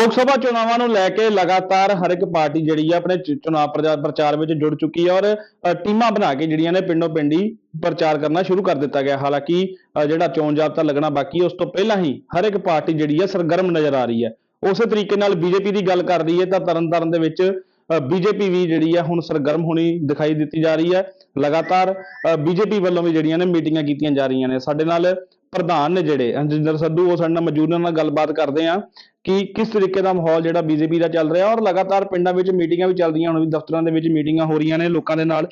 ਲੋਕ ਸਭਾ ਚੋਣਾਵਾਂ ਨੂੰ ਲੈ ਕੇ ਲਗਾਤਾਰ ਹਰ ਇੱਕ ਪਾਰਟੀ ਜਿਹੜੀ ਹੈ ਆਪਣੇ ਚ- ਪ੍ਰਚਾਰ ਪ੍ਰਚਾਰ ਵਿੱਚ ਜੁੜ ਚੁੱਕੀ ਹੈ ਔਰ ਟੀਮਾਂ ਬਣਾ ਕੇ ਜਿਹੜੀਆਂ ਨੇ ਪਿੰਡੋਂ ਪਿੰਡੀ ਪ੍ਰਚਾਰ ਕਰਨਾ ਸ਼ੁਰੂ ਕਰ ਦਿੱਤਾ ਗਿਆ। ਹਾਲਾਂਕਿ ਜਿਹੜਾ ਚੋਣ ਜਾਬਤਾ ਲੱਗਣਾ ਬਾਕੀ ਉਸ ਤੋਂ ਪਹਿਲਾਂ ਹੀ ਹਰ ਇੱਕ ਪਾਰਟੀ ਜਿਹੜੀ ਹੈ ਸਰਗਰਮ ਨਜ਼ਰ ਆ ਰਹੀ ਹੈ ਉਸੇ ਤਰੀਕੇ ਨਾਲ ਬੀਜੇਪੀ ਦੀ ਗੱਲ ਕਰ ਰਹੀ ਹੈ ਤਾਂ ਤਰਨਤਾਰਨ ਦੇ ਵਿੱਚ ਬੀਜੇਪੀ ਵੀ ਜਿਹੜੀ ਹੈ ਹੁਣ ਸਰਗਰਮ ਹੋਣੀ ਦਿਖਾਈ ਦਿੱਤੀ ਜਾ ਰਹੀ ਹੈ ਲਗਾਤਾਰ ਬੀਜੇਪੀ ਵੱਲੋਂ ਵੀ ਜਿਹੜੀਆਂ ਨੇ ਮੀਟਿੰਗਾਂ ਕੀਤੀਆਂ ਜਾ ਰਹੀਆਂ ਨੇ। ਸਾਡੇ ਨਾਲ ਪ੍ਰਧਾਨ ਨੇ ਜਿਹੜੇ ਹਰਜਿੰਦਰ ਸੰਧੂ, ਉਹ ਸਾਡੇ ਨਾਲ ਮੌਜੂਦ ਨਾਲ ਗੱਲਬਾਤ ਕਰਦੇ ਆ ਕਿ ਕਿਸ ਤਰੀਕੇ ਦਾ ਮਾਹੌਲ ਜਿਹੜਾ ਬੀਜੇਪੀ ਦਾ ਚੱਲ ਰਿਹਾ ਔਰ ਲਗਾਤਾਰ ਪਿੰਡਾਂ ਵਿੱਚ ਮੀਟਿੰਗਾਂ ਵੀ ਚੱਲਦੀਆਂ, ਹੁਣ ਵੀ ਦਫ਼ਤਰਾਂ ਦੇ ਵਿੱਚ ਮੀਟਿੰਗਾਂ ਹੋ ਰਹੀਆਂ ਨੇ ਲੋਕਾਂ ਦੇ ਨਾਲ।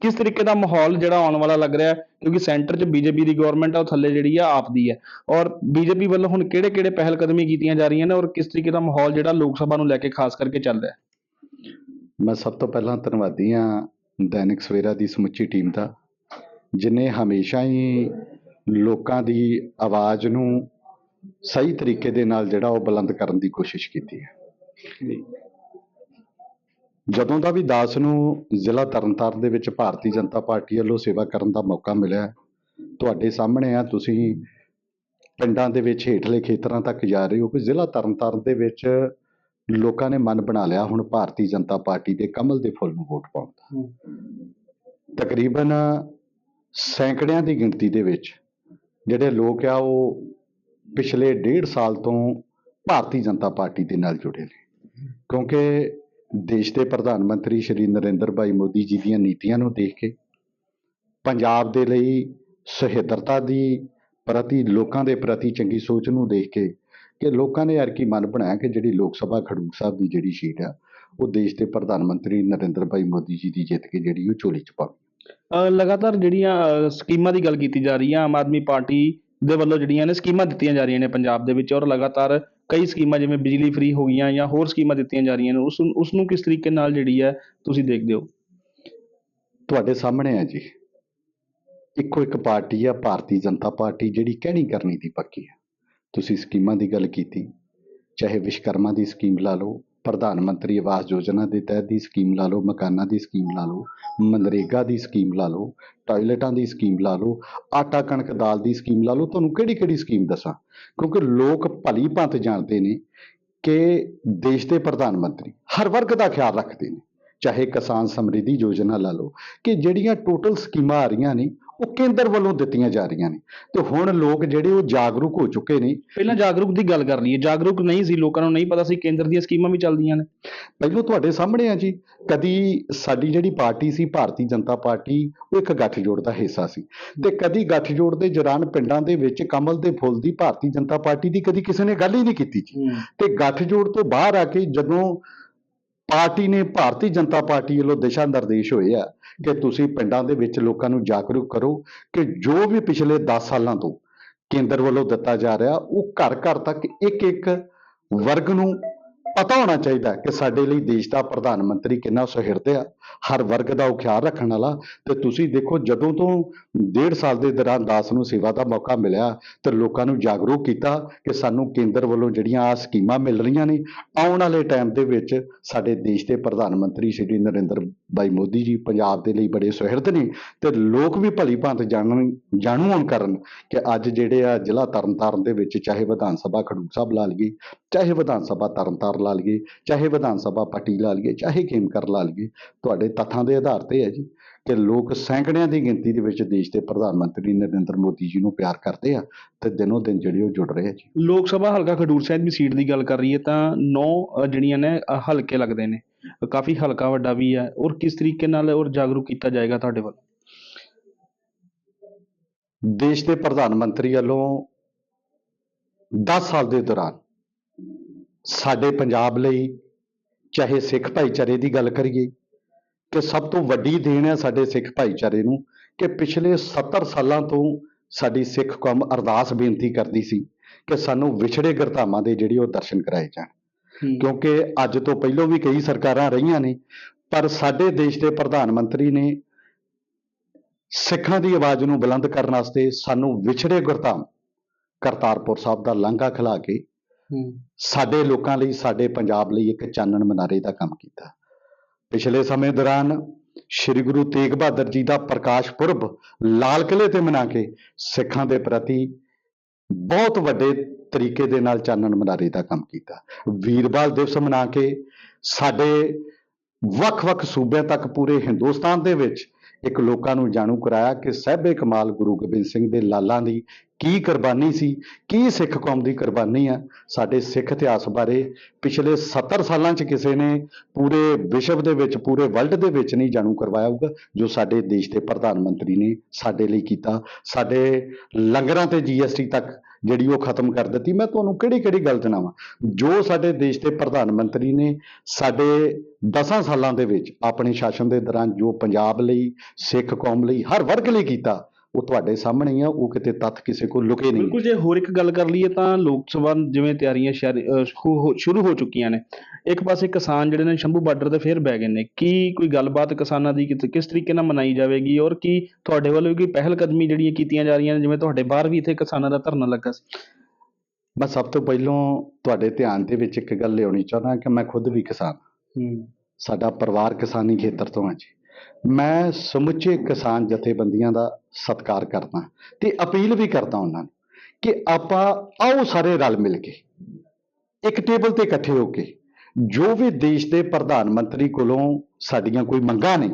ਕਿਸ ਤਰੀਕੇ ਦਾ ਮਾਹੌਲ ਜਿਹੜਾ ਆਉਣ ਵਾਲਾ ਲੱਗ ਰਿਹਾ ਕਿਉਂਕਿ ਸੈਂਟਰ 'ਚ ਬੀਜੇਪੀ ਦੀ ਗਵਰਨਮੈਂਟ ਆ, ਉਹ ਥੱਲੇ ਜਿਹੜੀ ਆ, ਆਪ ਦੀ ਹੈ। ਔਰ ਬੀਜੇਪੀ ਵੱਲੋਂ ਹੁਣ ਕਿਹੜੇ ਕਿਹੜੇ ਪਹਿਲ ਕਦਮੀ ਕੀਤੀਆਂ ਜਾ ਰਹੀਆਂ ਨੇ ਔਰ ਕਿਸ ਤਰੀਕੇ ਦਾ ਮਾਹੌਲ ਜਿਹੜਾ ਲੋਕ ਸਭਾ ਨੂੰ ਲੈ ਕੇ ਖਾਸ ਕਰਕੇ ਚੱਲ ਰਿਹਾ ਮੈਂ ਸਭ ਤੋਂ ਪਹਿਲਾਂ ਧੰਨਵਾਦੀ ਹਾਂ ਦੈਨਿਕ ਸਵੇਰਾ ਦੀ ਸਮੁੱਚੀ ਟੀਮ ਦਾ, ਜਿਨੇ ਹਮੇਸ਼ਾ ਹੀ ਲੋਕਾਂ ਦੀ ਆਵਾਜ਼ ਨੂੰ ਸਹੀ ਤਰੀਕੇ ਦੇ ਨਾਲ ਜਿਹੜਾ ਉਹ ਬੁਲੰਦ ਕਰਨ ਦੀ ਕੋਸ਼ਿਸ਼ ਕੀਤੀ ਹੈ। ਜਦੋਂ ਦਾ ਵੀ ਦਾਸ ਨੂੰ ਜ਼ਿਲ੍ਹਾ ਤਰਨਤਾਰਨ ਦੇ ਵਿੱਚ ਭਾਰਤੀ ਜਨਤਾ ਪਾਰਟੀ ਵੱਲੋਂ ਸੇਵਾ ਕਰਨ ਦਾ ਮੌਕਾ ਮਿਲਿਆ ਤੁਹਾਡੇ ਸਾਹਮਣੇ ਆ ਤੁਸੀਂ ਪਿੰਡਾਂ ਦੇ ਵਿੱਚ ਹੇਠਲੇ ਖੇਤਰਾਂ ਤੱਕ ਜਾ ਰਹੇ ਹੋ ਕਿ ਜ਼ਿਲ੍ਹਾ ਤਰਨਤਾਰਨ ਦੇ ਵਿੱਚ ਲੋਕਾਂ ਨੇ ਮਨ ਬਣਾ ਲਿਆ ਹੁਣ ਭਾਰਤੀ ਜਨਤਾ ਪਾਰਟੀ ਦੇ ਕਮਲ ਦੇ ਫੁੱਲ ਨੂੰ ਵੋਟ ਪਾਉਣ ਦਾ? ਤਕਰੀਬਨ ਸੈਂਕੜਿਆਂ ਦੀ ਗਿਣਤੀ ਦੇ ਵਿੱਚ ਜਿਹੜੇ ਲੋਕ ਆ, ਉਹ ਪਿਛਲੇ ਡੇਢ ਸਾਲ ਤੋਂ ਭਾਰਤੀ ਜਨਤਾ ਪਾਰਟੀ ਦੇ ਨਾਲ ਜੁੜੇ ਨੇ। ਕਿਉਂਕਿ ਦੇਸ਼ ਦੇ ਪ੍ਰਧਾਨ ਮੰਤਰੀ ਸ਼੍ਰੀ ਨਰਿੰਦਰ ਭਾਈ ਮੋਦੀ ਜੀ ਦੀਆਂ ਨੀਤੀਆਂ ਨੂੰ ਦੇਖ ਕੇ, ਪੰਜਾਬ ਦੇ ਲਈ ਸਹਿਤਰਤਾ ਦੀ ਪ੍ਰਤੀ, ਲੋਕਾਂ ਦੇ ਪ੍ਰਤੀ ਚੰਗੀ ਸੋਚ ਨੂੰ ਦੇਖ ਕੇ ਕਿ ਲੋਕਾਂ ਨੇ ਯਾਰ ਕੀ ਮਨ ਬਣਾਇਆ ਕਿ ਜਿਹੜੀ ਲੋਕ ਸਭਾ ਖਡੂਰ ਸਾਹਿਬ ਦੀ ਜਿਹੜੀ ਸੀਟ ਆ, ਉਹ ਦੇਸ਼ ਦੇ ਪ੍ਰਧਾਨ ਮੰਤਰੀ ਨਰਿੰਦਰ ਭਾਈ ਮੋਦੀ ਜੀ ਦੀ ਜਿੱਤ ਕੇ ਜਿਹੜੀ ਉਹ ਝੋਲੀ ਚ ਪਾ ਅ, ਲਗਾਤਾਰ ਜਿਹੜੀਆਂ ਅ, ਸਕੀਮਾਂ ਦੀ ਗੱਲ ਕੀਤੀ ਜਾ ਰਹੀ ਹੈ ਆਮ ਆਦਮੀ ਪਾਰਟੀ ਦੇ ਵੱਲੋਂ ਜਿਹੜੀਆਂ ਨੇ ਸਕੀਮਾਂ ਦਿੱਤੀਆਂ ਜਾ ਰਹੀਆਂ ਨੇ ਪੰਜਾਬ ਦੇ ਵਿੱਚ ਔਰ ਲਗਾਤਾਰ ਕਈ ਸਕੀਮਾਂ ਜਿਵੇਂ ਬਿਜਲੀ ਫ੍ਰੀ ਹੋ ਗਈਆਂ ਜਾਂ ਹੋਰ ਸਕੀਮਾਂ ਦਿੱਤੀਆਂ ਜਾ ਰਹੀਆਂ ਨੇ ਉਸ ਉਸ ਨੂੰ ਕਿਸ ਤਰੀਕੇ ਨਾਲ ਜਿਹੜੀ ਹੈ ਤੁਸੀਂ ਦੇਖਦੇ ਹੋ? ਤੁਹਾਡੇ ਸਾਹਮਣੇ ਹੈ ਜੀ। ਇੱਕੋ ਇੱਕ ਪਾਰਟੀ ਆ ਭਾਰਤੀ ਜਨਤਾ ਪਾਰਟੀ ਜਿਹੜੀ ਕਹਿਣੀ ਕਰਨੀ ਦੀ ਪੱਕੀ ਆ ਤੁਸੀਂ ਸਕੀਮਾਂ ਦੀ ਗੱਲ ਕੀਤੀ ਚਾਹੇ ਵਿਸ਼ਕਰਮਾ ਦੀ ਸਕੀਮ ਲਾ ਲਓ ਪ੍ਰਧਾਨ ਮੰਤਰੀ ਆਵਾਸ ਯੋਜਨਾ ਦੇ ਤਹਿਤ ਦੀ ਸਕੀਮ ਲਾ ਲਓ, ਮਕਾਨਾਂ ਦੀ ਸਕੀਮ ਲਾ ਲਓ, ਮਨਰੇਗਾ ਦੀ ਸਕੀਮ ਲਾ ਲਓ, ਟਾਇਲਟਾਂ ਦੀ ਸਕੀਮ ਲਾ ਲਓ, ਆਟਾ ਕਣਕ ਦਾਲ ਦੀ ਸਕੀਮ ਲਾ ਲਓ, ਤੁਹਾਨੂੰ ਕਿਹੜੀ ਕਿਹੜੀ ਸਕੀਮ ਦੱਸਾਂ? ਕਿਉਂਕਿ ਲੋਕ ਭਲੀ ਭਾਂਤ ਜਾਣਦੇ ਨੇ ਕਿ ਦੇਸ਼ ਦੇ ਪ੍ਰਧਾਨ ਮੰਤਰੀ ਹਰ ਵਰਗ ਦਾ ਖਿਆਲ ਰੱਖਦੇ ਨੇ, ਚਾਹੇ ਕਿਸਾਨ ਸਮਰਿੱਧੀ ਯੋਜਨਾ ਲਾ ਲਓ, ਕਿ ਜਿਹੜੀਆਂ ਟੋਟਲ ਸਕੀਮਾਂ ਆ ਰਹੀਆਂ ਨੇ ਉਹ ਕੇਂਦਰ ਵੱਲੋਂ ਦਿੱਤੀਆਂ ਜਾ ਰਹੀਆਂ ਨੇ। ਤੇ ਹੁਣ ਲੋਕ ਜਿਹੜੇ ਉਹ ਜਾਗਰੂਕ ਹੋ ਚੁੱਕੇ ਨੇ। ਪਹਿਲਾਂ ਜਾਗਰੂਕ ਦੀ ਗੱਲ ਕਰ ਲਈਏ ਜਾਗਰੂਕ ਨਹੀਂ ਸੀ ਲੋਕਾਂ ਨੂੰ ਨਹੀਂ ਪਤਾ ਸੀ ਕੇਂਦਰ ਦੀਆਂ ਸਕੀਮਾਂ ਵੀ ਚੱਲਦੀਆਂ ਨੇ। ਪਹਿਲੋਂ ਤੁਹਾਡੇ ਸਾਹਮਣੇ ਆ ਜੀ ਕਦੀ ਸਾਡੀ ਜਿਹੜੀ ਪਾਰਟੀ ਸੀ ਭਾਰਤੀ ਜਨਤਾ ਪਾਰਟੀ ਉਹ ਇੱਕ ਗੱਠਜੋੜ ਦਾ ਹਿੱਸਾ ਸੀ। ਤੇ ਕਦੀ ਗੱਠਜੋੜ ਦੇ ਦੌਰਾਨ ਪਿੰਡਾਂ ਦੇ ਵਿੱਚ ਕਮਲ ਦੇ ਫੁੱਲ ਦੀ ਭਾਰਤੀ ਜਨਤਾ ਪਾਰਟੀ ਦੀ ਕਦੀ ਕਿਸੇ ਨੇ ਗੱਲ ਹੀ ਨਹੀਂ ਕੀਤੀ ਜੀ। ਤੇ ਗੱਠਜੋੜ ਤੋਂ ਬਾਹਰ ਆ ਕੇ ਜਦੋਂ ਪਾਰਟੀ ਨੇ ਭਾਰਤੀ ਜਨਤਾ ਪਾਰਟੀ ਵੱਲੋਂ ਦਿਸ਼ਾ ਨਿਰਦੇਸ਼ ਹੋਏ ਆ ਕਿ ਤੁਸੀਂ ਪਿੰਡਾਂ ਦੇ ਵਿੱਚ ਲੋਕਾਂ ਨੂੰ ਜਾਗਰੂਕ ਕਰੋ ਕਿ ਜੋ ਵੀ ਪਿਛਲੇ 10 ਸਾਲਾਂ ਤੋਂ ਕੇਂਦਰ ਵੱਲੋਂ ਦਿੱਤਾ ਜਾ ਰਿਹਾ, ਉਹ ਘਰ ਘਰ ਤੱਕ ਇੱਕ ਇੱਕ ਵਰਗ ਨੂੰ ਪਤਾ ਹੋਣਾ ਚਾਹੀਦਾ ਕਿ ਸਾਡੇ ਲਈ ਦੇਸ਼ ਦਾ ਪ੍ਰਧਾਨ ਮੰਤਰੀ ਕਿੰਨਾ ਸੁਹਿਰਦ ਆ, ਹਰ ਵਰਗ ਦਾ ਉਹ ਖਿਆਲ ਰੱਖਣ ਵਾਲਾ। ਤੇ ਤੁਸੀਂ ਦੇਖੋ, ਜਦੋਂ ਤੋਂ ਡੇਢ ਸਾਲ ਦੇ ਦੌਰਾਨ ਦਾਸ ਨੂੰ ਸੇਵਾ ਦਾ ਮੌਕਾ ਮਿਲਿਆ ਤੇ ਲੋਕਾਂ ਨੂੰ ਜਾਗਰੂਕ ਕੀਤਾ ਕਿ ਸਾਨੂੰ ਕੇਂਦਰ ਵੱਲੋਂ ਜਿਹੜੀਆਂ ਆ ਸਕੀਮਾਂ ਮਿਲ ਰਹੀਆਂ ਨੇ, ਆਉਣ ਵਾਲੇ ਟਾਈਮ ਦੇ ਵਿੱਚ ਸਾਡੇ ਦੇਸ਼ ਦੇ ਪ੍ਰਧਾਨ ਮੰਤਰੀ ਸ਼੍ਰੀ ਨਰਿੰਦਰ ਬਾਈ ਮੋਦੀ ਜੀ ਪੰਜਾਬ ਦੇ ਲਈ ਬੜੇ ਸੁਹਿਰਦ ਨੇ ਤੇ ਲੋਕ ਵੀ ਭਲੀ ਭਾਂਤ ਜਾਣਨ, ਜਾਣੂ ਹੋਣ ਕਰਨ ਕਿ ਅੱਜ ਜਿਹੜੇ ਆ ਜ਼ਿਲ੍ਹਾ ਤਰਨਤਾਰਨ ਦੇ ਵਿੱਚ ਚਾਹੇ ਵਿਧਾਨ ਸਭਾ ਖਡੂਰ ਸਾਹਿਬ ਲਾ ਲਈਏ, ਚਾਹੇ ਵਿਧਾਨ ਸਭਾ ਤਰਨਤਾਰਨ ਲਾ ਲਈਏ, ਚਾਹੇ ਵਿਧਾਨ ਸਭਾ ਪੱਟੀ ਲਾ ਲਈਏ, ਚਾਹੇ ਖੇਮਕਰ ਲਾ ਲਈਏ, ਤੁਹਾਡੇ ਤੱਥਾਂ ਦੇ ਆਧਾਰ ਤੇ ਹੈ ਜੀ ਕਿ ਲੋਕ ਸੈਂਕੜਿਆਂ ਦੀ ਗਿਣਤੀ ਦੇ ਵਿੱਚ ਦੇਸ਼ ਦੇ ਪ੍ਰਧਾਨ ਮੰਤਰੀ ਨਰਿੰਦਰ ਮੋਦੀ ਜੀ ਨੂੰ ਪਿਆਰ ਕਰਦੇ ਆ ਤੇ ਦਿਨੋ ਦਿਨ ਜਿਹੜੇ ਉਹ ਜੁੜ ਰਹੇ ਆ ਜੀ। ਲੋਕ ਸਭਾ ਹਲਕਾ ਖਡੂਰ ਸਾਹਿਬ ਦੀ ਸੀਟ ਦੀ ਗੱਲ ਕਰ ਰਹੀਏ ਤਾਂ 9 ਜਿਹੜੀਆਂ ਨੇ ਹਲਕੇ ਲੱਗਦੇ ਨੇ। ਕਾਫੀ ਹਲਕਾ ਵੱਡਾ ਵੀ ਹੈ। ਔਰ ਕਿਸ ਤਰੀਕੇ ਨਾਲ ਔਰ ਜਾਗਰੂਕ ਕੀਤਾ ਜਾਏਗਾ ਤੁਹਾਡੇ ਵੱਲੋਂ? ਦੇਸ਼ ਦੇ ਪ੍ਰਧਾਨ ਮੰਤਰੀ ਵੱਲੋਂ 10 ਸਾਲ ਦੇ ਦੌਰਾਨ ਸਾਡੇ ਪੰਜਾਬ ਲਈ ਚਾਹੇ ਸਿੱਖ ਭਾਈਚਾਰੇ ਦੀ ਗੱਲ ਕਰੀਏ ਕਿ ਸਭ ਤੋਂ ਵੱਡੀ ਦੇਣ ਹੈ ਸਾਡੇ ਸਿੱਖ ਭਾਈਚਾਰੇ ਨੂੰ ਕਿ ਪਿਛਲੇ 70 ਸਾਲਾਂ ਤੋਂ ਸਾਡੀ ਸਿੱਖ ਕੌਮ ਅਰਦਾਸ ਬੇਨਤੀ ਕਰਦੀ ਸੀ ਕਿ ਸਾਨੂੰ ਵਿਛੜੇ ਗੁਰਧਾਮਾਂ ਦੇ ਜਿਹੜੇ ਉਹ ਦਰਸ਼ਨ ਕਰਾਏ ਜਾਣ। ਕਿਉਂਕਿ ਅੱਜ ਤੋਂ ਪਹਿਲਾਂ ਵੀ ਕਈ ਸਰਕਾਰਾਂ ਰਹੀਆਂ ਨੇ ਪਰ ਸਾਡੇ ਦੇਸ਼ ਦੇ ਪ੍ਰਧਾਨ ਮੰਤਰੀ ਨੇ ਸਿੱਖਾਂ ਦੀ ਆਵਾਜ਼ ਨੂੰ ਬੁਲੰਦ ਕਰਨ ਵਾਸਤੇ ਸਾਨੂੰ ਵਿਛੜੇ ਗੁਰਧਾਮ ਕਰਤਾਰਪੁਰ ਸਾਹਿਬ ਦਾ ਲਾਂਘਾ ਖਿਲਾ ਕੇ ਸਾਡੇ ਲੋਕਾਂ ਲਈ ਸਾਡੇ ਪੰਜਾਬ ਲਈ ਇੱਕ ਚਾਨਣ ਮਨਾਰੇ ਦਾ ਕੰਮ ਕੀਤਾ। ਪਿਛਲੇ ਸਮੇਂ ਦੌਰਾਨ ਸ੍ਰੀ ਗੁਰੂ ਤੇਗ ਬਹਾਦਰ ਜੀ ਦਾ ਪ੍ਰਕਾਸ਼ ਪੁਰਬ ਲਾਲ ਕਿਲੇ ਤੇ ਮਨਾ ਕੇ ਸਿੱਖਾਂ ਦੇ ਪ੍ਰਤੀ ਬਹੁਤ ਵੱਡੇ ਤਰੀਕੇ ਦੇ ਨਾਲ ਚਾਨਣ ਮਨਾਰੇ ਦਾ ਕੰਮ ਕੀਤਾ। ਵੀਰਬਾਲ ਦਿਵਸ ਮਨਾ ਕੇ ਸਾਡੇ ਵੱਖ-ਵੱਖ ਸੂਬਿਆਂ ਤੱਕ ਪੂਰੇ ਹਿੰਦੁਸਤਾਨ ਦੇ ਵਿੱਚ ਇੱਕ ਲੋਕਾਂ ਨੂੰ ਜਾਣੂ ਕਰਾਇਆ ਕਿ ਸਹਿਬੇ ਕਮਾਲ ਗੁਰੂ ਗੋਬਿੰਦ ਸਿੰਘ ਦੇ ਲਾਲਾਂ ਦੀ ਕੀ ਕੁਰਬਾਨੀ ਸੀ, ਕੀ ਸਿੱਖ ਕੌਮ ਦੀ ਕੁਰਬਾਨੀ ਆ। ਸਾਡੇ ਸਿੱਖ ਇਤਿਹਾਸ ਬਾਰੇ ਪਿਛਲੇ 70 ਸਾਲਾਂ 'ਚ ਕਿਸੇ ਨੇ ਪੂਰੇ ਵਿਸ਼ਵ ਦੇ ਵਿੱਚ, ਪੂਰੇ ਵਰਲਡ ਦੇ ਵਿੱਚ ਨਹੀਂ ਜਾਣੂ ਕਰਵਾਇਆ ਹੋਊਗਾ, ਜੋ ਸਾਡੇ ਦੇਸ਼ ਦੇ ਪ੍ਰਧਾਨ ਮੰਤਰੀ ਨੇ ਸਾਡੇ ਲਈ ਕੀਤਾ। ਸਾਡੇ ਲੰਗਰਾਂ ਤੇ ਜੀਐਸਟੀ ਤੱਕ ਜਿਹੜੀ ਉਹ ਖਤਮ ਕਰ ਦਿੱਤੀ, ਮੈਂ ਤੁਹਾਨੂੰ ਕਿਹੜੀ ਕਿਹੜੀ ਗੱਲ ਜਣਾਵਾਂ ਜੋ ਸਾਡੇ ਦੇਸ਼ ਦੇ ਪ੍ਰਧਾਨ ਮੰਤਰੀ ਨੇ ਸਾਡੇ 10 ਸਾਲਾਂ ਦੇ ਵਿੱਚ ਆਪਣੇ ਸ਼ਾਸਨ ਦੇ ਦੌਰਾਨ ਜੋ ਪੰਜਾਬ ਲਈ, ਸਿੱਖ ਕੌਮ ਲਈ, ਹਰ ਵਰਗ ਲਈ ਕੀਤਾ ਉਹ ਤੁਹਾਡੇ ਸਾਹਮਣੇ ਆ ਉਹ ਕਿਤੇ ਤੱਥ ਕਿਸੇ ਕੋਲ ਲੁਕੇ ਨਹੀਂ। ਬਿਲਕੁਲ ਜੇ ਹੋਰ ਇੱਕ ਗੱਲ ਕਰ ਲਈਏ ਤਾਂ ਲੋਕ ਸਭਾ ਜਿਵੇਂ ਤਿਆਰੀਆਂ ਸ਼ੁਰੂ ਹੋ- ਚੁੱਕੀਆਂ ਨੇ। ਇੱਕ ਪਾਸੇ ਕਿਸਾਨ ਜਿਹੜੇ ਨੇ ਸ਼ੰਭੂ ਬਾਰਡਰ ਤੇ ਫੇਰ ਬਹਿ ਗਏ ਨੇ। ਕੀ ਕੋਈ ਗੱਲਬਾਤ ਕਿਸਾਨਾਂ ਦੀ ਕਿਸ ਤਰੀਕੇ ਨਾਲ ਮਨਾਈ ਜਾਵੇਗੀ ਔਰ ਕੀ ਤੁਹਾਡੇ ਵੱਲੋਂ ਕੋਈ ਪਹਿਲ ਕਦਮੀ ਜਿਹੜੀਆਂ ਕੀਤੀਆਂ ਜਾ ਰਹੀਆਂ ਨੇ ਜਿਵੇਂ ਤੁਹਾਡੇ ਬਾਹਰ ਵੀ ਇੱਥੇ ਕਿਸਾਨਾਂ ਦਾ ਧਰਨਾ ਲੱਗਾ ਸੀ? ਮੈਂ ਸਭ ਤੋਂ ਪਹਿਲਾਂ ਤੁਹਾਡੇ ਧਿਆਨ ਦੇ ਵਿੱਚ ਇੱਕ ਗੱਲ ਲਿਆਉਣੀ ਚਾਹੁੰਦਾ ਕਿ ਮੈਂ ਖੁਦ ਵੀ ਕਿਸਾਨ ਹੂੰ। ਸਾਡਾ ਪਰਿਵਾਰ ਕਿਸਾਨੀ ਖੇਤਰ ਤੋਂ ਹੈ ਜੀ। ਮੈਂ ਸਮੁੱਚੇ ਕਿਸਾਨ ਜਥੇਬੰਦੀਆਂ ਦਾ ਸਤਿਕਾਰ ਕਰਦਾ ਤੇ ਅਪੀਲ ਵੀ ਕਰਦਾ ਉਹਨਾਂ ਨੂੰ ਕਿ ਆਪਾਂ ਆਓ ਸਾਰੇ ਰਲ ਮਿਲ ਕੇ, ਇੱਕ ਟੇਬਲ ਤੇ ਇਕੱਠੇ ਹੋ ਕੇ, ਜੋ ਵੀ ਦੇਸ਼ ਦੇ ਪ੍ਰਧਾਨ ਮੰਤਰੀ ਕੋਲੋਂ ਸਾਡੀਆਂ ਕੋਈ ਮੰਗਾਂ ਨੇ,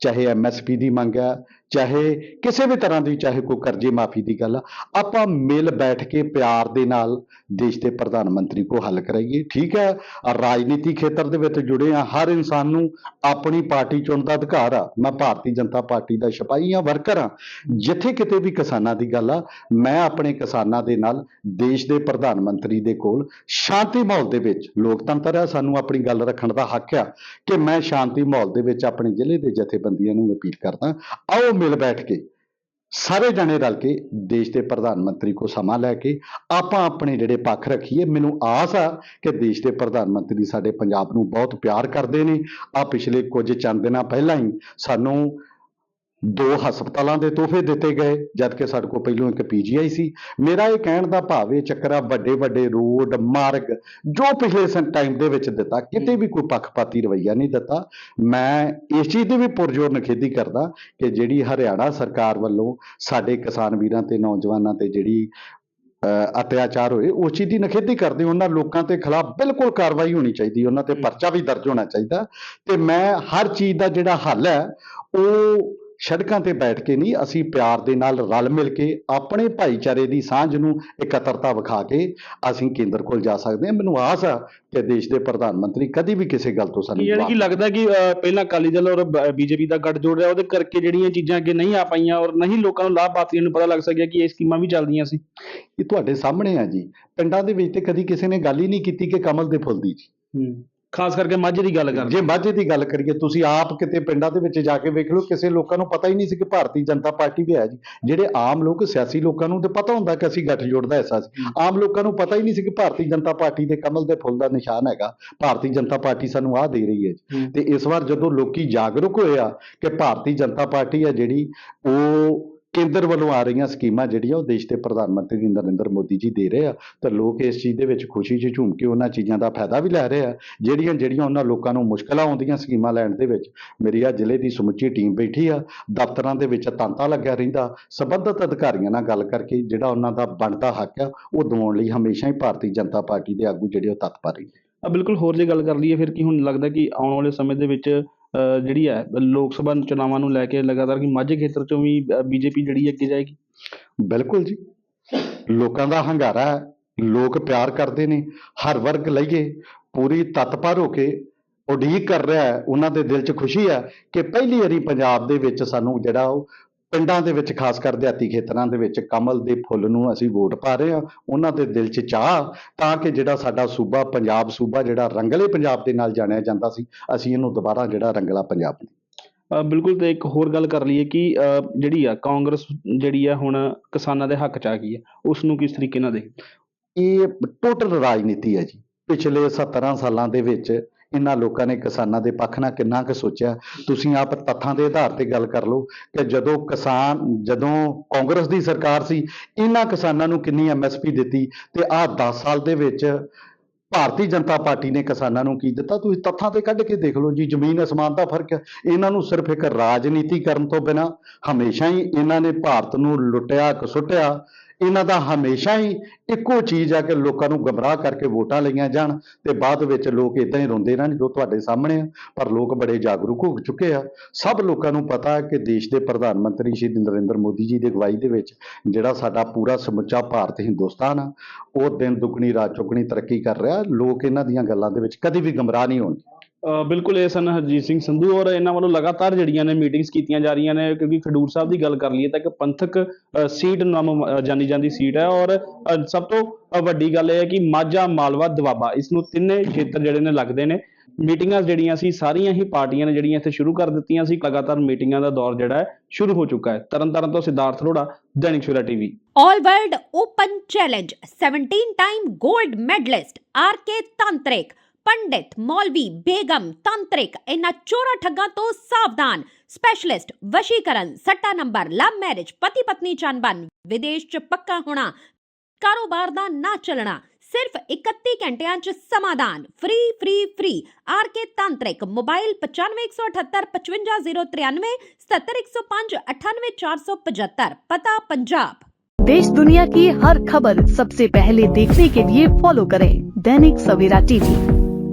ਚਾਹੇ ਐਮਐਸਪੀ ਦੀ ਮੰਗ ਹੈ ਚਾਹੇ ਕਿਸੇ ਵੀ ਤਰ੍ਹਾਂ ਦੀ, ਚਾਹੇ ਕੋਈ ਕਰਜ਼ੇ ਮਾਫੀ ਦੀ ਗੱਲ ਆ, ਆਪਾਂ ਮਿਲ ਬੈਠ ਕੇ ਪਿਆਰ ਦੇ ਨਾਲ ਦੇਸ਼ ਦੇ ਪ੍ਰਧਾਨ ਮੰਤਰੀ ਕੋ ਹੱਲ ਕਰਾਈਏ, ਠੀਕ ਹੈ? ਰਾਜਨੀਤੀ ਖੇਤਰ ਦੇ ਵਿੱਚ ਜੁੜੇ ਆ ਹਰ ਇਨਸਾਨ ਨੂੰ ਆਪਣੀ ਪਾਰਟੀ ਚੁਣਨ ਦਾ ਅਧਿਕਾਰ ਆ। ਮੈਂ ਭਾਰਤੀ ਜਨਤਾ ਪਾਰਟੀ ਦਾ ਸਿਪਾਹੀ ਆ ਵਰਕਰ ਆ ਜਿੱਥੇ ਕਿਤੇ ਵੀ ਕਿਸਾਨਾਂ ਦੀ ਗੱਲ ਆ, ਮੈਂ ਆਪਣੇ ਕਿਸਾਨਾਂ ਦੇ ਨਾਲ ਦੇਸ਼ ਦੇ ਪ੍ਰਧਾਨ ਮੰਤਰੀ ਦੇ ਕੋਲ ਸ਼ਾਂਤੀ ਮਾਹੌਲ ਦੇ ਵਿੱਚ, ਲੋਕਤੰਤਰ ਆ, ਸਾਨੂੰ ਆਪਣੀ ਗੱਲ ਰੱਖਣ ਦਾ ਹੱਕ ਆ ਕਿ ਮੈਂ ਸ਼ਾਂਤੀ ਮਾਹੌਲ ਦੇ ਵਿੱਚ ਆਪਣੇ ਜ਼ਿਲ੍ਹੇ ਦੇ ਜਥੇਬੰਦੀਆਂ ਨੂੰ ਅਪੀਲ ਕਰਦਾ, ਆਓ ਮਿਲ ਬੈਠ ਕੇ ਸਾਰੇ ਜਣੇ ਰਲ ਕੇ ਦੇਸ਼ ਦੇ ਪ੍ਰਧਾਨ ਮੰਤਰੀ ਕੋ ਸਮਾਂ ਲੈ ਕੇ ਆਪਾਂ ਆਪਣੇ ਜਿਹੜੇ ਪੱਖ ਰੱਖੀਏ, ਮੈਨੂੰ ਆਸ ਆ ਕਿ ਦੇਸ਼ ਦੇ ਪ੍ਰਧਾਨ ਮੰਤਰੀ ਸਾਡੇ ਪੰਜਾਬ ਨੂੰ ਬਹੁਤ ਪਿਆਰ ਕਰਦੇ ਨੇ। ਆ ਪਿਛਲੇ ਕੁਝ ਚੰਦ ਦਿਨਾਂ ਪਹਿਲਾਂ ਹੀ ਸਾਨੂੰ ਦੋ ਹਸਪਤਾਲਾਂ ਦੇ ਤੋਹਫੇ ਦਿੱਤੇ ਗਏ ਜਦ ਕਿ ਸਾਡੇ ਕੋਲ ਪਹਿਲੋਂ ਇੱਕ ਪੀਜੀਆਈ ਸੀ। ਮੇਰਾ ਇਹ ਕਹਿਣ ਦਾ ਭਾਵ ਇਹ ਚੱਕਰਾ ਵੱਡੇ ਵੱਡੇ ਰੋਡ ਮਾਰਗ ਜੋ ਪਿਛਲੇ ਸਨ ਟਾਈਮ ਦੇ ਵਿੱਚ ਦਿੱਤਾ ਕਿਤੇ ਵੀ ਕੋਈ ਪੱਖਪਾਤੀ ਰਵੱਈਆ ਨਹੀਂ ਦਿੱਤਾ। ਮੈਂ ਇਸ ਚੀਜ਼ ਦੀ ਵੀ ਪੁਰਜੋਰ ਨਿਖੇਧੀ ਕਰਦਾ ਕਿ ਜਿਹੜੀ ਹਰਿਆਣਾ ਸਰਕਾਰ ਵੱਲੋਂ ਸਾਡੇ ਕਿਸਾਨ ਵੀਰਾਂ ਤੇ ਨੌਜਵਾਨਾਂ ਤੇ ਜਿਹੜੀ ਅਤਿਆਚਾਰ ਹੋਏ ਉਸ ਚੀਜ਼ ਦੀ ਨਿਖੇਧੀ ਕਰਦੇ ਉਹਨਾਂ ਲੋਕਾਂ ਦੇ ਖਿਲਾਫ ਬਿਲਕੁਲ ਕਾਰਵਾਈ ਹੋਣੀ ਚਾਹੀਦੀ ਉਹਨਾਂ ਤੇ ਪਰਚਾ ਵੀ ਦਰਜ ਹੋਣਾ ਚਾਹੀਦਾ। ਤੇ ਮੈਂ ਹਰ ਚੀਜ਼ ਦਾ ਜਿਹੜਾ ਹੱਲ ਹੈ ਉਹ ਸੜਕਾਂ ਤੇ ਬੈਠ ਕੇ ਨਹੀਂ ਅਸੀਂ ਪਿਆਰ ਦੇ ਨਾਲ ਰਲ ਮਿਲ ਕੇ ਆਪਣੇ ਭਾਈਚਾਰੇ ਦੀ ਸਾਂਝ ਨੂੰ ਇਕੱਤਰਤਾ ਵਿਖਾ ਕੇ ਅਸੀਂ ਕੇਂਦਰ ਕੋਲ ਜਾ ਸਕਦੇ ਹਾਂ। ਮੈਨੂੰ ਆਸ ਆ ਕਿ ਦੇਸ਼ ਦੇ ਪ੍ਰਧਾਨ ਮੰਤਰੀ ਕਦੀ ਵੀ ਕਿਸੇ ਗੱਲ ਤੋਂ ਸਾਨੂੰ ਕੀ ਯਾਨੀ ਕਿ ਲੱਗਦਾ ਕਿ ਪਹਿਲਾਂ ਅਕਾਲੀ ਦਲ ਔਰ ਬੀਜੇਪੀ ਦਾ ਗੱਠਜੋੜ ਰਿਹਾ ਉਹਦੇ ਕਰਕੇ ਜਿਹੜੀਆਂ ਚੀਜ਼ਾਂ ਅੱਗੇ ਨਹੀਂ ਆ ਪਾਈਆਂ ਔਰ ਨਹੀਂ ਲੋਕਾਂ ਨੂੰ ਲਾਭ ਪਾਤਰੀਆਂ ਨੂੰ ਪਤਾ ਲੱਗ ਸਕਿਆ ਕਿ ਇਹ ਸਕੀਮਾਂ ਵੀ ਚੱਲਦੀਆਂ ਸੀ। ਇਹ ਤੁਹਾਡੇ ਸਾਹਮਣੇ ਆ ਜੀ। ਪਿੰਡਾਂ ਦੇ ਵਿੱਚ ਤੇ ਕਦੀ ਕਿਸੇ ਨੇ ਗੱਲ ਹੀ ਨਹੀਂ ਕੀਤੀ ਕਿ ਕਮਲ ਦੇ ਫੁੱਲ ਦੀ ਜੀ। ਹੂੰ। ਖਾਸ ਕਰਕੇ ਮਾਝੇ ਦੀ ਗੱਲ ਕਰਦੇ ਜੇ ਮਾਝੇ ਦੀ ਗੱਲ ਕਰੀਏ ਤੁਸੀਂ ਆਪ ਕਿਤੇ ਪਿੰਡਾਂ ਦੇ ਵਿੱਚ ਜਾ ਕੇ ਵੇਖ ਲਓ ਕਿਸੇ ਲੋਕਾਂ ਨੂੰ ਪਤਾ ਹੀ ਨਹੀਂ ਸੀ ਕਿ ਭਾਰਤੀ ਜਨਤਾ ਪਾਰਟੀ ਵੀ ਹੈ ਜੀ। ਜਿਹੜੇ ਆਮ ਲੋਕ ਸਿਆਸੀ ਲੋਕਾਂ ਨੂੰ ਤੇ ਪਤਾ ਹੁੰਦਾ ਕਿ ਅਸੀਂ ਗੱਠਜੋੜ ਦਾ ਹਿੱਸਾ ਸੀ। ਆਮ ਲੋਕਾਂ ਨੂੰ ਪਤਾ ਹੀ ਨਹੀਂ ਸੀ ਕਿ ਭਾਰਤੀ ਜਨਤਾ ਪਾਰਟੀ ਦੇ ਕਮਲ ਦੇ ਫੁੱਲ ਦਾ ਨਿਸ਼ਾਨ ਹੈਗਾ। ਭਾਰਤੀ ਜਨਤਾ ਪਾਰਟੀ ਸਾਨੂੰ ਆਹ ਦੇ ਰਹੀ ਹੈ ਜੀ। ਤੇ ਇਸ ਵਾਰ ਜਦੋਂ ਲੋਕੀ ਜਾਗਰੂਕ ਹੋਏ ਆ ਕਿ ਭਾਰਤੀ ਜਨਤਾ ਪਾਰਟੀ ਹੈ ਜਿਹੜੀ ਉਹ ਕੇਂਦਰ ਵੱਲੋਂ ਆ ਰਹੀਆਂ ਸਕੀਮਾਂ ਜਿਹੜੀਆਂ ਉਹ ਦੇਸ਼ ਦੇ ਪ੍ਰਧਾਨ ਮੰਤਰੀ ਨਰਿੰਦਰ ਮੋਦੀ ਜੀ ਦੇ ਰਹੇ ਆ, ਤਾਂ ਲੋਕ ਇਸ ਚੀਜ਼ ਦੇ ਵਿੱਚ ਖੁਸ਼ੀ 'ਚ ਝੂਮ ਕੇ ਉਹਨਾਂ ਚੀਜ਼ਾਂ ਦਾ ਫਾਇਦਾ ਵੀ ਲੈ ਰਹੇ ਆ। ਜਿਹੜੀਆਂ ਜਿਹੜੀਆਂ ਉਹਨਾਂ ਲੋਕਾਂ ਨੂੰ ਮੁਸ਼ਕਲਾਂ ਆਉਂਦੀਆਂ ਸਕੀਮਾਂ ਲੈਣ ਦੇ ਵਿੱਚ, ਮੇਰੀ ਆ ਜ਼ਿਲ੍ਹੇ ਦੀ ਸਮੁੱਚੀ ਟੀਮ ਬੈਠੀ ਆ, ਦਫ਼ਤਰਾਂ ਦੇ ਵਿੱਚ ਤਾਂਤਾ ਲੱਗਿਆ ਰਹਿੰਦਾ, ਸੰਬੰਧਿਤ ਅਧਿਕਾਰੀਆਂ ਨਾਲ ਗੱਲ ਕਰਕੇ ਜਿਹੜਾ ਉਹਨਾਂ ਦਾ ਬਣਦਾ ਹੱਕ ਆ, ਉਹ ਦਿਵਾਉਣ ਲਈ ਹਮੇਸ਼ਾ ਹੀ ਭਾਰਤੀ ਜਨਤਾ ਪਾਰਟੀ ਦੇ ਆਗੂ ਜਿਹੜੇ ਉਹ ਤਤਪਰ ਰਹੇ ਆ ਬਿਲਕੁਲ ਹੋਰ ਜੇ ਗੱਲ ਕਰ ਲਈਏ, ਫਿਰ ਕੀ ਹੁਣ ਲੱਗਦਾ ਕਿ ਆਉਣ ਵਾਲੇ ਸਮੇਂ ਦੇ ਵਿੱਚ ਜਿਹੜੀ ਹੈ, ਲੋਕ ਸਭਾ ਚੁਣਾਵਾਂ ਨੂੰ ਲੈ ਕੇ ਲਗਾਤਾਰ ਕਿ ਮਾਝੇ ਖੇਤਰ ਚੋਂ ਵੀ ਬੀਜੇਪੀ ਜਿਹੜੀ ਅੱਗੇ ਜਾਏਗੀ? ਬਿਲਕੁਲ ਜੀ। ਲੋਕਾਂ ਦਾ ਹੰਗਾਰਾ ਹੈ। ਲੋਕ ਪਿਆਰ ਕਰਦੇ ਨੇ। ਹਰ ਵਰਗ ਲਈਏ। ਪੂਰੀ ਤਤਪਰ ਹੋ ਕੇ ਉਡੀਕ ਕਰ ਰਿਹਾ ਹੈ। ਉਹਨਾਂ ਦੇ ਦਿਲ 'ਚ ਖੁਸ਼ੀ ਹੈ ਕਿ ਪਹਿਲੀ ਵਾਰੀ ਪੰਜਾਬ ਦੇ ਵਿੱਚ ਸਾਨੂੰ ਜਿਹੜਾ ਉਹ ਪਿੰਡਾਂ ਦੇ ਵਿੱਚ ਖਾਸ ਕਰ ਦਿਹਾਤੀ ਖੇਤਰਾਂ ਦੇ ਵਿੱਚ ਕਮਲ ਦੇ ਫੁੱਲ ਨੂੰ ਅਸੀਂ ਵੋਟ ਪਾ ਰਹੇ ਹਾਂ ਉਹਨਾਂ ਦੇ ਦਿਲ 'ਚ ਚਾਹ ਤਾਂ ਕਿ ਜਿਹੜਾ ਸਾਡਾ ਸੂਬਾ ਪੰਜਾਬ ਸੂਬਾ ਜਿਹੜਾ ਰੰਗਲੇ ਪੰਜਾਬ ਦੇ ਨਾਲ ਜਾਣਿਆ ਜਾਂਦਾ ਸੀ ਅਸੀਂ ਇਹਨੂੰ ਦੁਬਾਰਾ ਜਿਹੜਾ ਰੰਗਲਾ ਪੰਜਾਬ ਬਿਲਕੁਲ ਤੇ ਇੱਕ ਹੋਰ ਗੱਲ ਕਰ ਲਈਏ ਕਿ ਜਿਹੜੀ ਆ ਕਾਂਗਰਸ ਜਿਹੜੀ ਆ ਹੁਣ ਕਿਸਾਨਾਂ ਦੇ ਹੱਕ ਚ ਆ ਗਈ ਹੈ ਉਸ ਨੂੰ ਕਿਸ ਤਰੀਕੇ ਨਾਲ ਦੇਖ ਇਹ ਟੋਟਲ ਰਾਜਨੀਤੀ ਹੈ ਜੀ। ਪਿਛਲੇ 17 ਸਾਲਾਂ ਦੇ ਵਿੱਚ ਇਹਨਾਂ ਲੋਕਾਂ ਨੇ ਕਿਸਾਨਾਂ ਦੇ ਪੱਖ ਨਾਲ ਕਿੰਨਾ ਕੁ ਸੋਚਿਆ? ਤੁਸੀਂ ਆਪ ਤੱਥਾਂ ਦੇ ਆਧਾਰ ਤੇ ਗੱਲ ਕਰ ਲਓ ਕਿ ਜਦੋਂ ਕਿਸਾਨ, ਜਦੋਂ ਕਾਂਗਰਸ ਦੀ ਸਰਕਾਰ ਸੀ, ਇਹਨਾਂ ਕਿਸਾਨਾਂ ਨੂੰ ਕਿੰਨੀ ਐਮਐਸਪੀ ਦਿੱਤੀ ਤੇ ਆਹ 10 ਸਾਲ ਦੇ ਵਿੱਚ ਭਾਰਤੀ ਜਨਤਾ ਪਾਰਟੀ ਨੇ ਕਿਸਾਨਾਂ ਨੂੰ ਕੀ ਦਿੱਤਾ? ਤੁਸੀਂ ਤੱਥਾਂ ਤੇ ਕੱਢ ਕੇ ਦੇਖ ਲਓ ਜੀ, ਜ਼ਮੀਨ ਅਸਮਾਨ ਦਾ ਫ਼ਰਕ ਹੈ। ਇਹਨਾਂ ਨੂੰ ਸਿਰਫ ਇੱਕ ਰਾਜਨੀਤੀ ਕਰਨ ਤੋਂ ਬਿਨਾ ਹਮੇਸ਼ਾ ਹੀ ਇਹਨਾਂ ਨੇ ਭਾਰਤ ਨੂੰ ਲੁੱਟਿਆ, ਕਸੁੱਟਿਆ। ਇਹਨਾਂ ਦਾ ਹਮੇਸ਼ਾ ਹੀ ਇੱਕੋ ਚੀਜ਼ ਆ ਕਿ ਲੋਕਾਂ ਨੂੰ ਗਮਰਾਹ ਕਰਕੇ ਵੋਟਾਂ ਲਈਆਂ ਜਾਣ ਤੇ ਬਾਅਦ ਵਿੱਚ ਲੋਕ ਇਦਾਂ ਹੀ ਰੋਂਦੇ ਰਹਿਣ ਜੋ ਤੁਹਾਡੇ ਸਾਹਮਣੇ ਆ, ਪਰ ਲੋਕ ਬੜੇ ਜਾਗਰੂਕ ਹੋ ਚੁੱਕੇ ਆ। ਸਭ ਲੋਕਾਂ ਨੂੰ ਪਤਾ ਹੈ ਕਿ ਦੇਸ਼ ਦੇ ਪ੍ਰਧਾਨ ਮੰਤਰੀ ਸ਼੍ਰੀ ਨਰਿੰਦਰ ਮੋਦੀ ਜੀ ਦੀ ਅਗਵਾਈ ਦੇ ਵਿੱਚ ਜਿਹੜਾ ਸਾਡਾ ਪੂਰਾ ਸਮੁੱਚਾ ਭਾਰਤ ਹਿੰਦੁਸਤਾਨ ਆ, ਉਹ ਦਿਨ ਦੁੱਗਣੀ, ਰਾਤ ਚੌਗਣੀ ਤਰੱਕੀ ਕਰ ਰਿਹਾ। ਲੋਕ ਇਹਨਾਂ ਦੀਆਂ ਗੱਲਾਂ ਦੇ ਵਿੱਚ ਕਦੀ ਵੀ ਗਮਰਾਹ ਨਹੀਂ ਹੋਣਗੇ। ਬਿਲਕੁਲ ਇਹ ਸਨ ਹਰਜੀਤ ਸਿੰਘ ਸੰਧੂ ਔਰ ਇਹਨਾਂ ਵੱਲੋਂ ਲਗਾਤਾਰ ਜਿਹੜੀਆਂ ਨੇ ਮੀਟਿੰਗਸ ਕੀਤੀਆਂ ਜਾ ਰਹੀਆਂ ਨੇ, ਕਿਉਂਕਿ ਖਡੂਰ ਸਾਹਿਬ ਦੀ ਗੱਲ ਕਰ ਲਈਏ ਤਾਂ ਇੱਕ ਪੰਥਕ ਸੀਟ ਨਾਮ ਜਾਣੀ ਜਾਂਦੀ ਸੀਟ ਹੈ ਔਰ ਸਭ ਤੋਂ ਵੱਡੀ ਗੱਲ ਇਹ ਹੈ ਕਿ ਮਾਝਾ ਮਾਲਵਾ ਦੁਆਬਾ ਇਸ ਨੂੰ ਤਿੰਨੇ ਖੇਤਰ ਜਿਹੜੇ ਨੇ ਲੱਗਦੇ ਨੇ। ਮੀਟਿੰਗਾਂ ਜਿਹੜੀਆਂ ਸੀ, ਸਾਰੀਆਂ ਹੀ ਪਾਰਟੀਆਂ ਨੇ ਜਿਹੜੀਆਂ ਇੱਥੇ ਸ਼ੁਰੂ ਕਰ ਦਿੱਤੀਆਂ ਸੀ, ਲਗਾਤਾਰ ਮੀਟਿੰਗਾਂ ਦਾ ਦੌਰ ਜਿਹੜਾ ਹੈ, ਸ਼ੁਰੂ ਹੋ ਚੁੱਕਾ ਹੈ। ਤਰਨਤਾਰਨ ਤੋਂ Sidharth Arora, Dainik Savera TV. All World Open Challenge 17 time gold medalist RK Tantrik ਪੰਡਿਤ ਮੌਲਵੀ ਬੇਗਮ ਤੰਤਰਿਕ ਇਹਨਾਂ ਚੋਰਾ ਠੱਗਾਂ ਤੋਂ ਸਾਵਧਾਨ ਸਪੈਸ਼ਲਿਸਟ ਵਸ਼ੀਕਰਨ ਸੱਟਾ ਨੰਬਰ ਲਵ ਮੈਰਿਜ ਪਤੀ ਪਤਨੀ ਚੰਬਨ ਵਿਦੇਸ਼ ਚ ਪੱਕਾ ਹੋਣਾ ਕਾਰੋਬਾਰ ਦਾ ਨਾ ਚੱਲਣਾ ਸਿਰਫ 31 ਘੰਟਿਆਂ ਚ ਸਮਾਧਾਨ ਫ੍ਰੀ ਫ੍ਰੀ ਫ੍ਰੀ ਆਰਕੇ ਤਾਂਤਰਿਕ ਮੋਬਾਈਲ 9518555093 77105 98475 ਪਤਾ ਪੰਜਾਬ देश दुनिया की हर खबर सबसे पहले देखने के लिए फॉलो करें दैनिक सवेरा टीवी